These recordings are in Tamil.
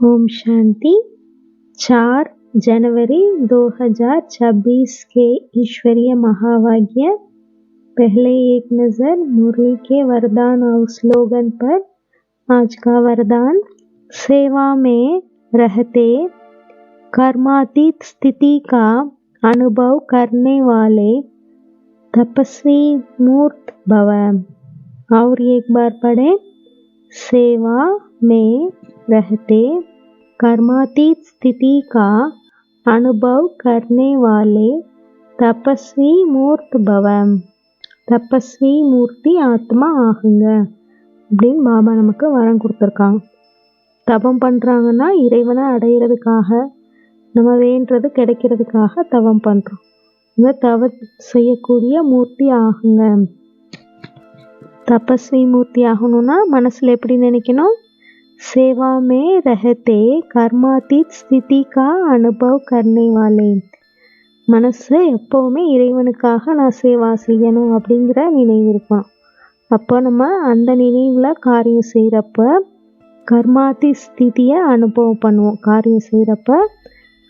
ओम शांति। चार जनवरी 2026 के ईश्वरीय महावाक्य। पहले एक नज़र मुरली के वरदान और स्लोगन पर। आज का वरदान, सेवा में रहते कर्मातीत स्थिति का अनुभव करने वाले तपस्वी मूर्त भव। और एक बार पढ़े, सेवा में रहते कर्मातीत स्थिति का अनुभव करने वाले தபஸ்வி மூர்த் பவம் தபஸ்வி மூர்த்தி ஆத்மா ஆகுங்க அப்படின்னு பாபா நமக்கு வரம் கொடுத்துருக்காங்க தவம் பண்ணுறாங்கன்னா இறைவனை அடையிறதுக்காக நம்ம வேண்டது கிடைக்கிறதுக்காக தவம் பண்ணுறோம் இந்த தவ செய்யக்கூடிய மூர்த்தி ஆகுங்க தபஸ்வி மூர்த்தி ஆகணும்னா மனசில் எப்படி நினைக்கணும் सेवा में रहते கர்மாதீத் ஸ்திதி கா அனுபவ் கர்னே வாலே மனசு எப்போவுமே இறைவனுக்காக நான் சேவா செய்யணும் அப்படிங்கிற நினைவு இருக்கணும் அப்போ நம்ம அந்த நினைவில் காரியம் செய்கிறப்ப கர்மாதி ஸ்திதியை அனுபவம் பண்ணுவோம் காரியம் செய்கிறப்ப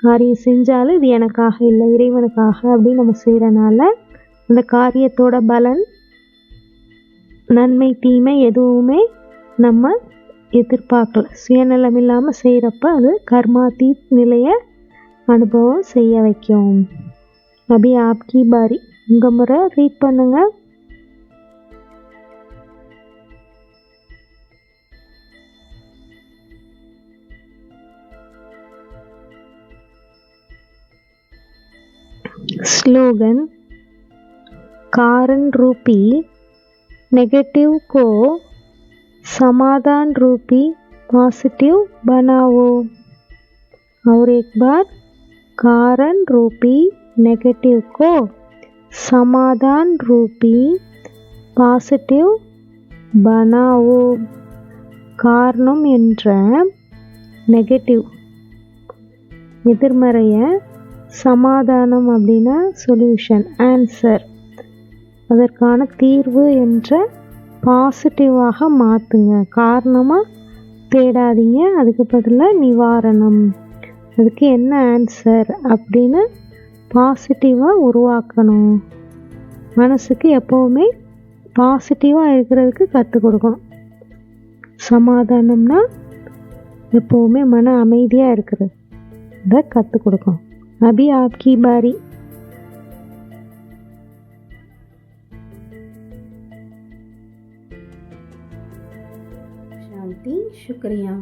காரியம் செஞ்சாலும் இது எனக்காக இல்லை இறைவனுக்காக அப்படின்னு நம்ம செய்கிறனால அந்த காரியத்தோட பலன் நன்மை தீமை எதுவுமே நம்ம எதிர்பார்க்கல சுயநலம் இல்லாமல் செய்கிறப்ப அது கர்மாதீத் நிலையை அனுபவம் செய்ய வைக்கும் அபி ஆப்கி பாரி உங்கள் முறை ரீட் பண்ணுங்க स्लोगन कारण रूपी नेगेटिव को समाधान रूपी पॉजिटिव बनाओ और एक बार कारण रूपी नेगेटिव को समाधान रूपी பாசிட்டிவ் பனாவோ காரணம் என்ற நெகட்டிவ் எதிர்மறையை சமாதானம் அப்படின்னா சொல்யூஷன் ஆன்சர் அதற்கான தீர்வு என்ற பாசிட்டிவாக மாற்றுங்க காரணமாக தேடாதீங்க. அதுக்கு பதிலாக நிவாரணம். அதுக்கு என்ன ஆன்சர் அப்படின்னு பாசிட்டிவாக உருவாக்கணும். மனசுக்கு எப்போவுமே பாசிட்டிவாக இருக்கிறதுக்கு கற்றுக் கொடுக்கணும். சமாதானம்னா எப்போவுமே மன அமைதியாக இருக்கிறது. கற்றுக் கொடுக்கணும். அபி ஆப்கி பாரி. शांति शुक्रिया।